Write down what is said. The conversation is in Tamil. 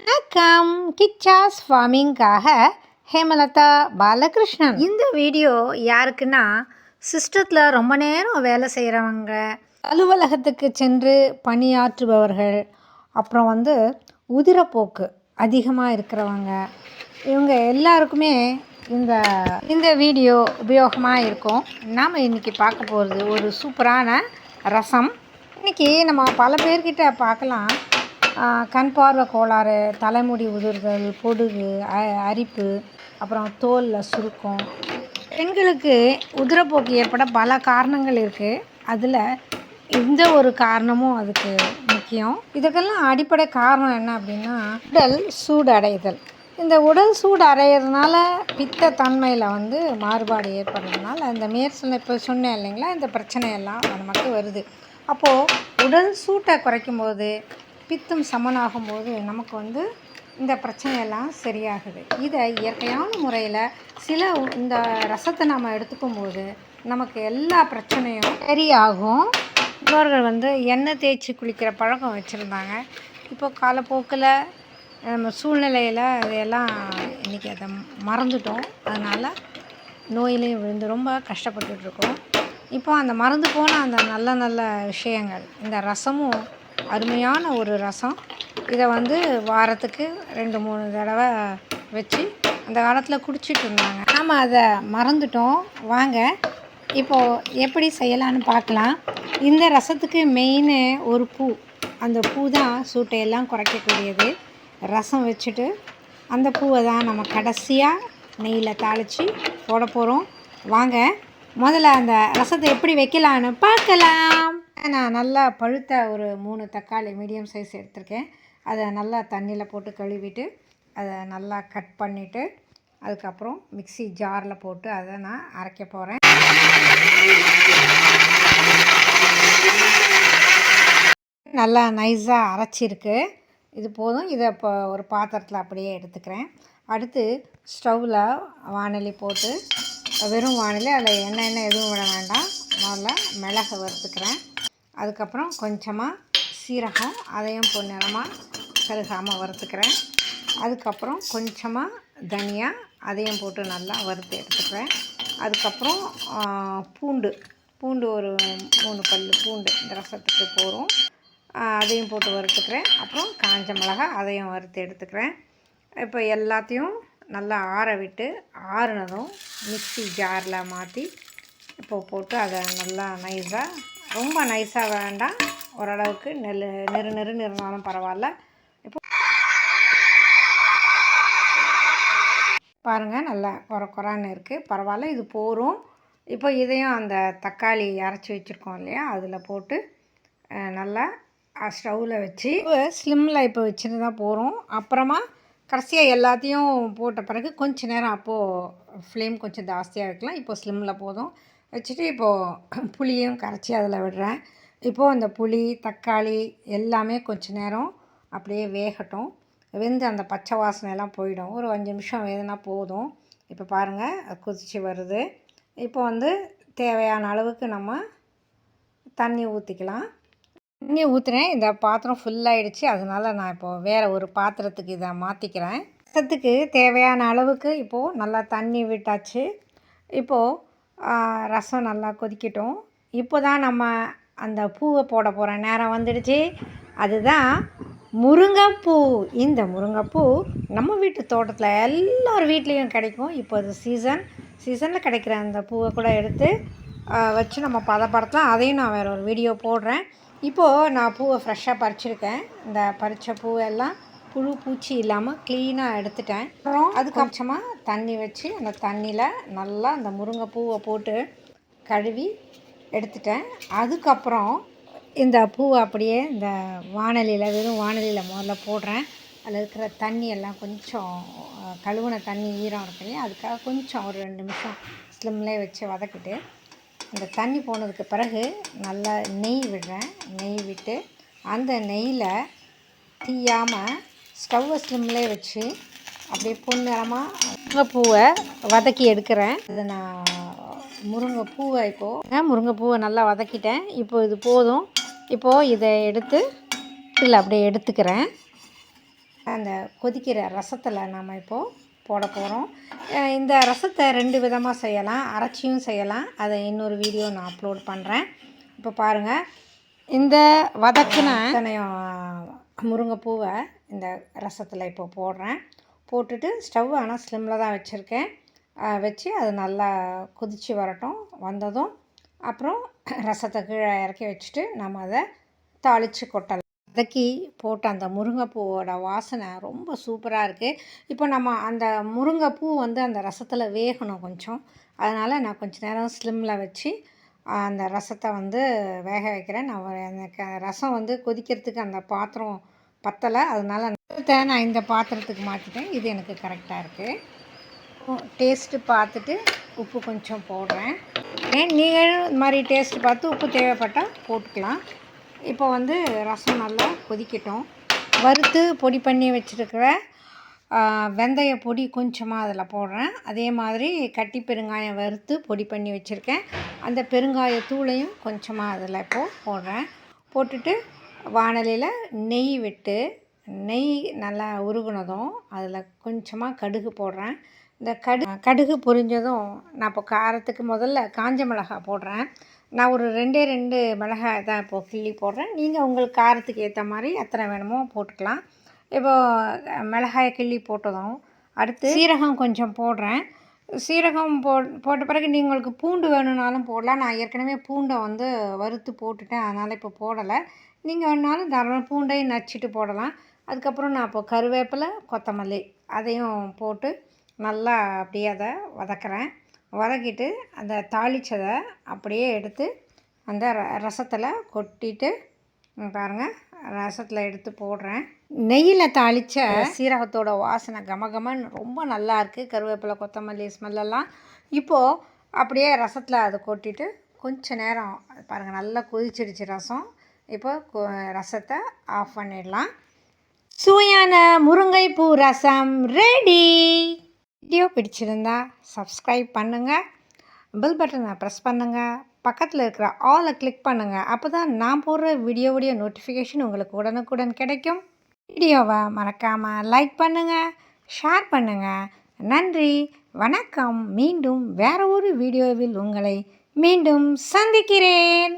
வணக்கம். கிச்சாஸ் ஃபார்மிங்காக ஹேமலதா பாலகிருஷ்ணன். இந்த வீடியோ யாருக்குன்னா சிஸ்டத்தில் ரொம்ப நேரம் வேலை செய்கிறவங்க அலுவலகத்துக்கு சென்று பணியாற்றுபவர்கள் அப்புறம் வந்து உதிரப்போக்கு அதிகமாக இருக்கிறவங்க. இவங்க எல்லாருக்குமே இந்த இந்த வீடியோ உபயோகமாக இருக்கும். நாம் இன்றைக்கி பார்க்க போகிறது ஒரு சூப்பரான ரசம். இன்றைக்கி நம்ம பல பேர்கிட்ட பார்க்கலாம். கண் பார்வை கோளாறு தலைமுடி உதிர்தல் பொடுகு அ- அரிப்பு அப்புறம் தோலில் சுருக்கம். பெண்களுக்கு உதிரப்போக்கு ஏற்பட பல காரணங்கள் இருக்குது அதில் இந்த ஒரு காரணமும் அதுக்கு முக்கியம். இதுக்கெல்லாம் அடிப்படை காரணம் என்ன அப்படின்னா உடல் சூடு அடைதல் இந்த உடல் சூடு அடையிறதுனால பித்த தன்மையில் வந்து மாறுபாடு ஏற்படுறதுனால இந்த மேற்சொன்ன இப்போ சொன்னேன் இல்லைங்களா இந்த பிரச்சனையெல்லாம் நமக்கு வருது. அப்போது உடல் சூட்டை குறைக்கும் போது பித்தம் சமனாகும் போது நமக்கு வந்து இந்த பிரச்சனையெல்லாம் சரியாகுது. இதை இயற்கையான முறையில் சில இந்த ரசத்தை நம்ம எடுத்துக்கும் போது நமக்கு எல்லா பிரச்சனையும் சரியாகும். இவர்கள் வந்து எண்ணெய் தேய்ச்சி குளிக்கிற பழக்கம் வச்சுருந்தாங்க. இப்போ காலப்போக்கில் நம்ம சூழ்நிலையில் அதையெல்லாம் இன்றைக்கி அதை மறந்துட்டோம். அதனால் நோயிலையும் விழுந்து ரொம்ப கஷ்டப்பட்டுருக்கோம் இப்போ அந்த மறந்து போன அந்த நல்ல நல்ல விஷயங்கள் இந்த ரசமும் அருமையான ஒரு ரசம். இதை வந்து வாரத்துக்கு ரெண்டு மூணு தடவை வச்சு அந்த காலத்தில் குடிச்சிட்டு இருந்தாங்க. நாம் அதை மறந்துட்டோம். வாங்க. இப்போது எப்படி செய்யலான்னு பார்க்கலாம் இந்த ரசத்துக்கு மெயின் ஒரு பூ. அந்த பூ தான் சூட்டையெல்லாம் குறைக்கக்கூடியது. ரசம் வச்சுட்டு அந்த பூவை தான் நம்ம கடைசியாக நெய்யில் தாளித்து போட போகிறோம் வாங்க. முதல்ல அந்த ரசத்தை எப்படி வைக்கலான்னு பார்க்கலாம் நான் நல்லா பழுத்த ஒரு மூணு தக்காளி மீடியம் சைஸ் எடுத்திருக்கேன். அதை நல்லா தண்ணியில் போட்டு கழுவிட்டு அதை நல்லா கட் பண்ணிவிட்டு அதுக்கப்புறம் மிக்ஸி ஜாரில் போட்டு அதை நான் அரைக்க போகிறேன் நல்லா நைஸாக அரைச்சிருக்கு. இது போதும். இதை இப்போ ஒரு பாத்திரத்தில் அப்படியே எடுத்துக்கிறேன். அடுத்து ஸ்டவ்வில் வானொலி போட்டு வெறும் வானொலி அதில் எண்ணெய் எண்ணெய் எதுவும் விட வேண்டாம். முதல்ல மிளகை வறுத்துக்கிறேன். அதுக்கப்புறம் கொஞ்சமாக சீரகம் அதையும் பொன்னிறமாக கருகாமல் வறுத்துக்கிறேன். அதுக்கப்புறம் கொஞ்சமாக தனியா அதையும் போட்டு நல்லா வறுத்து எடுத்துக்கிறேன். அதுக்கப்புறம் பூண்டு பூண்டு ஒரு மூணு பல் பூண்டு இந்த ரசத்துக்கு போகிறோம் அதையும் போட்டு வறுத்துக்கிறேன். அப்புறம் காஞ்ச மிளகா அதையும் வறுத்து எடுத்துக்கிறேன். இப்போ எல்லாத்தையும் நல்லா ஆற விட்டு ஆறுனதும் மிக்ஸி ஜாரில் மாற்றி இப்போ போட்டு அதை நல்லா நைஸாக ரொம்ப நைஸாக வேண்டாம். ஓரளவுக்கு நெல் நெரு நெருன்னு இருந்தாலும் பரவாயில்ல. இப்போ பாருங்கள் நல்லா குறை குறான்னு இருக்குது பரவாயில்ல இது போரும். இப்போ இதையும் அந்த தக்காளி அரைச்சி வச்சுருக்கோம் இல்லையா? அதில் போட்டு நல்லா ஸ்டவ்வில் வச்சு ஸ்லிம்மில் இப்போ வச்சுட்டு தான் போகிறோம் அப்புறமா கடைசியாக எல்லாத்தையும் போட்ட பிறகு கொஞ்ச நேரம் அப்போது ஃப்ளேம் கொஞ்சம் ஜாஸ்தியாக வைக்கலாம் இப்போ ஸ்லிம்மில் போதும். வச்சுட்டு இப்போது புளியும் கரைச்சி அதில் விடுறேன். இப்போது இந்த புளி தக்காளி எல்லாமே கொஞ்ச நேரம் அப்படியே வேகட்டும். வெந்து அந்த பச்சை வாசனையெல்லாம் போயிடும். ஒரு அஞ்சு நிமிஷம் வேதுனா போதும். இப்போ பாருங்கள் அது கொதிச்சு வருது. இப்போ வந்து தேவையான அளவுக்கு நம்ம தண்ணி ஊற்றிக்கலாம் தண்ணி ஊற்றுறேன் இந்த பாத்திரம் ஃபுல்லாகிடுச்சு அதனால நான் இப்போது வேறு ஒரு பாத்திரத்துக்கு இதை மாற்றிக்கிறேன் பாத்திரத்துக்கு தேவையான அளவுக்கு இப்போது நல்லா தண்ணி விட்டாச்சு. இப்போது ரசம் நல்லா கொதிக்கட்டும். இப்போ தான் நம்ம அந்த பூவை போட போகிற நேரம் வந்துடுச்சு. அதுதான் முருங்கைப்பூ. இந்த முருங்கைப்பூ நம்ம வீட்டு தோட்டத்தில் எல்லார் வீட்லேயும் கிடைக்கும். இப்போ அது சீசன் சீசனில் கிடைக்கிற அந்த பூவை கூட எடுத்து வச்சு நம்ம பதப்படுத்தலாம். அதையும் நான் வேறு ஒரு வீடியோ போடுறேன். இப்போது நான் பூவை ஃப்ரெஷ்ஷாக பறிச்சிருக்கேன். இந்த பறித்த பூவெல்லாம் புழு பூச்சி இல்லாமல் க்ளீனாக எடுத்துட்டேன். அப்புறம் அதுக்கு கொஞ்சமாக தண்ணி வச்சு அந்த தண்ணியில் நல்லா அந்த முருங்கைப்பூவை போட்டு கழுவி எடுத்துட்டேன். அதுக்கப்புறம் இந்த பூவை அப்படியே இந்த வானலியில் வெறும் வானலியில் முதல்ல போடுறேன். அதில் இருக்கிற தண்ணி எல்லாம் கொஞ்சம் கழுவுன தண்ணி ஈரம் இருக்கு இல்லையா? அதுக்காக கொஞ்சம் ஒரு ரெண்டு நிமிஷம் ஸ்லிம்லேயே வச்சு வதக்கிட்டு அந்த தண்ணி போனதுக்கு பிறகு நல்லா நெய் விடுறேன். நெய் விட்டு அந்த நெய்யில் தீயாமல் ஸ்டவ்வை ஸ்லிம்லேயே வச்சு அப்படியே பொன்னிறமாக முருங்கைப்பூவை வதக்கி எடுக்கிறேன். இது நான் முருங்கைப்பூவை இப்போது முருங்கைப்பூவை நல்லா வதக்கிட்டேன். இப்போ இது போதும். இப்போது இதை எடுத்து இதில் அப்படியே எடுத்துக்கிறேன். அந்த கொதிக்கிற ரசத்தில் நாம் இப்போது போட போகிறோம் இந்த ரசத்தை ரெண்டு விதமாக செய்யலாம். அரைச்சியும் செய்யலாம். அதை இன்னொரு வீடியோ நான் அப்லோட் பண்ணுறேன் இப்போ பாருங்கள் இந்த வதக்குன இத்தனையும் முருங்கைப்பூவை இந்த ரசத்தில் இப்போ போடுறேன். போட்டுட்டு ஸ்டவ் ஆனால் ஸ்லிம்மில் தான் வச்சுருக்கேன். வச்சு அது நல்லா கொதித்து வரட்டும். வந்ததும் அப்புறம் ரசத்தை கீழே இறக்கி வச்சுட்டு நம்ம அதை தாளித்து கொட்டலாம். வதக்கி போட்ட அந்த முருங்கைப்பூவோட வாசனை ரொம்ப சூப்பராக இருக்குது இப்போ நம்ம அந்த முருங்கைப்பூ வந்து அந்த ரசத்தில் வேகணும் கொஞ்சம். அதனால் நான் கொஞ்சம் நேரம் ஸ்லிம்மில் வச்சு அந்த ரசத்தை வந்து வேக வைக்கிறேன். நான் எனக்கு ரசம் வந்து கொதிக்கிறதுக்கு அந்த பாத்திரம் பத்தலை அதனால் நான் இந்த பாத்திரத்துக்கு மாற்றிட்டேன் இது எனக்கு கரெக்டாக இருக்குது டேஸ்ட்டு பார்த்துட்டு உப்பு கொஞ்சம் போடுறேன். நீங்களும் இந்த மாதிரி டேஸ்ட்டு பார்த்து உப்பு தேவைப்பட்டால் போட்டுக்கலாம். இப்போ வந்து ரசம் நல்லா கொதிக்கட்டும். வறுத்து பொடி பண்ணி வச்சுருக்கிற வெந்தய பொடி கொஞ்சமாக அதில் போடுறேன். அதே மாதிரி கட்டி பெருங்காயம் வறுத்து பொடி பண்ணி வச்சுருக்கேன். அந்த பெருங்காய தூளையும் கொஞ்சமாக அதில் இப்போது போடுறேன். போட்டுட்டு வானலியில் நெய் விட்டு நெய் நல்லா உருகுனதும் அதில் கொஞ்சமாக கடுகு போடுறேன். இந்த கடு கடுகு பொரிஞ்சதும் நான் இப்போ காரத்துக்கு முதல்ல காஞ்ச மிளகா போடுறேன். நான் ஒரு ரெண்டே ரெண்டு மிளகாய் தான் இப்போது கிள்ளி போடுறேன். நீங்கள் உங்களுக்கு காரத்துக்கு ஏற்ற மாதிரி எத்தனை வேணுமோ போட்டுக்கலாம். இப்போது மிளகாயை கிள்ளி போட்டதும் அடுத்து சீரகம் கொஞ்சம் போடுறேன். சீரகம் போ போட்ட பிறகு நீங்கள் உங்களுக்கு பூண்டு வேணும்னாலும் போடலாம். நான் ஏற்கனவே பூண்டை வந்து வறுத்து போட்டுட்டேன். அதனால் இப்போ போடலை. நீங்கள் வேணுனாலும் தாராளமாக பூண்டையும் நச்சுட்டு போடலாம். அதுக்கப்புறம் நான் இப்போ கருவேப்பிலை கொத்தமல்லி அதையும் போட்டு நல்லா அப்படியே அதை வதக்குறேன். வதக்கிட்டு அந்த தாளித்ததை அப்படியே எடுத்து அந்த ரசத்தில் கொட்டிட்டு பாருங்கள் ரசத்தில் எடுத்து போடுறேன். நெய்யில் தாளித்த சீரகத்தோட வாசனை கமகமன்னு ரொம்ப நல்லா இருக்குது கருவேப்பிலை கொத்தமல்லி ஸ்மெல்லெல்லாம் இப்போது அப்படியே ரசத்தில் அதை கொட்டிட்டு கொஞ்ச நேரம் பாருங்கள் நல்லா கொதிச்சிடுச்சு ரசம். இப்போ ரசத்தை ஆஃப் பண்ணிடலாம். சுவையான முருங்கைப்பூ ரசம் ரெடி வீடியோ பிடிச்சிருந்தா சப்ஸ்கிரைப் பண்ணுங்கள் பெல் பட்டனை ப்ரெஸ் பண்ணுங்கள் பக்கத்தில் இருக்கிற ஆலை கிளிக் பண்ணுங்கள் அப்போ தான் நான் போடுற வீடியோவுடைய நோட்டிஃபிகேஷன் உங்களுக்கு உடனுக்குடன் கிடைக்கும். வீடியோவை மறக்காமல் லைக் பண்ணுங்கள் ஷேர் பண்ணுங்கள் நன்றி. வணக்கம். மீண்டும் வேறு ஒரு வீடியோவில் உங்களை மீண்டும் சந்திக்கிறேன்.